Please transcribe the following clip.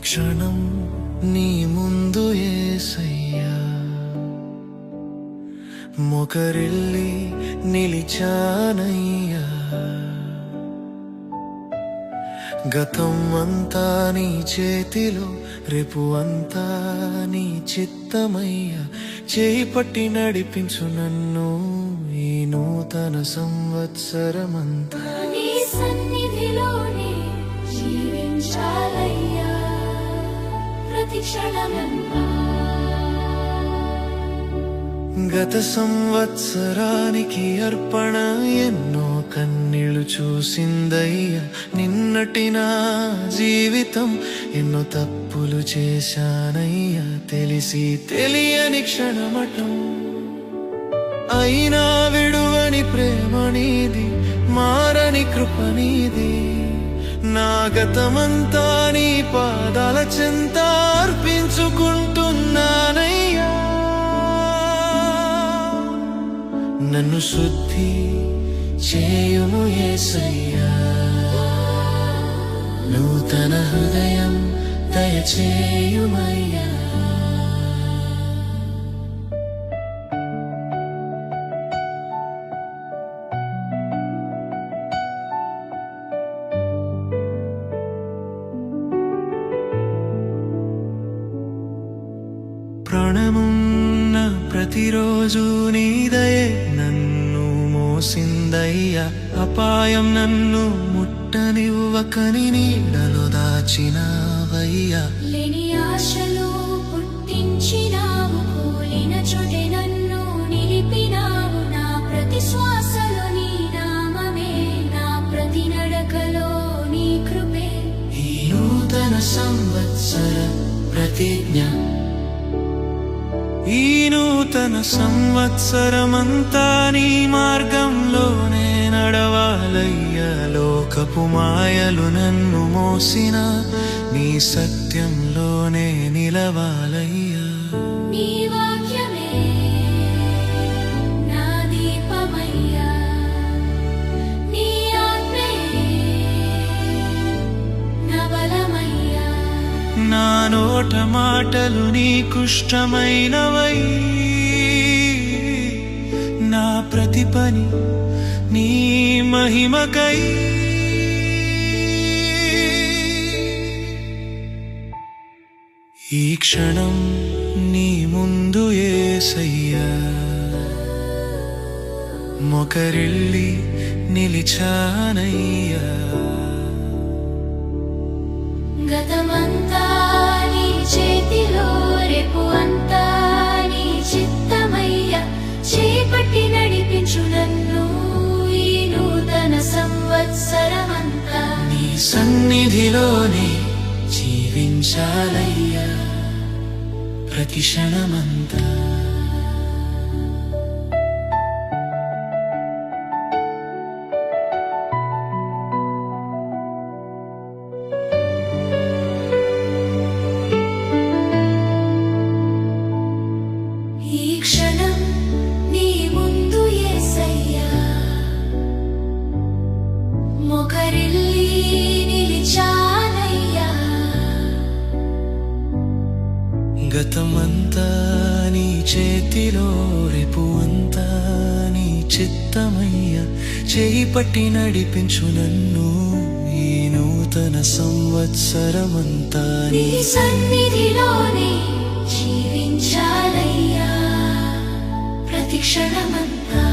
క్షణం నీ ఏసయ్యా. మొకరిల్లి నిలిచానయ్యా. గతం అంతా నీ చేతిలో రేపు అంతా నీ చిత్తమయ్యా. చేయి పట్టి నడిపించు నన్ను ఈ నూతన సంవత్సరమంతా. నీ సన్నిధిలోనే జీవించాలయ్యా. గత సంవత్సరానికి అర్పణ ఎన్నో కన్నీళ్ళు చూసిందయ్య. నిన్నటి నా జీవితం ఎన్నో తప్పులు చేశానయ్యా. తెలిసి తెలియని క్షణమటం అయినా విడువని ప్రేమ నీది మారని కృప నీది నా గతమంతా నీ పాదాల నన్ను శుద్ధి చేయుము యేసయ్యా నూతన హృదయం దయచేయుమయ్యా. ప్రాణమున్న ప్రతిరోజు నీదయే నన్ను మోసిందయ్యా అపాయం నన్ను ముట్టనివ్వకని నీడలో దాచినావయ్యా. లేని ఆశలు పుట్టించినావు కూలిన చోటే నన్ను నిలిపినావు. నా ప్రతి శ్వాసలో నీ నామమే నా ప్రతి నడకలో నీ కృపే. ఈ నూతన సంవత్సర ప్రతిజ్ఞ. ఈ నూతన సంవత్సరమంతా నీ మార్గంలోనే నడవాలయ్యా. లోకపు మాయలు నన్ను మోసిన నీ సత్యంలోనే నిలవాలయ్యా. నా నోట మాటలు నీకుష్టమైనవై. నా ప్రతి పని నీ మహిమకై. ఈ క్షణం నీ ముందు ఏసయ్యా. మొకరిల్లి నిలిచానయ్యా. గతమంతా నీ చేతిలో రేపు అంతా నీ చిత్తమయ్యా. చేపట్టి నడిపించు నన్ను ఈ నూతన సంవత్సరమంతా. నీ సన్నిధిలోనే జీవించాలయ్యా. ప్రతి క్షణమంతా. జగతమంతా నీ చేతిలో రేపు అంతా నీ చిత్తమయ్య. చేయి పట్టి నడిపించు నన్ను ఈ నూతన సంవత్సరమంతా నీ సన్నిధిలోనే జీవించాలయ్యా. ప్రతిక్షణమంతా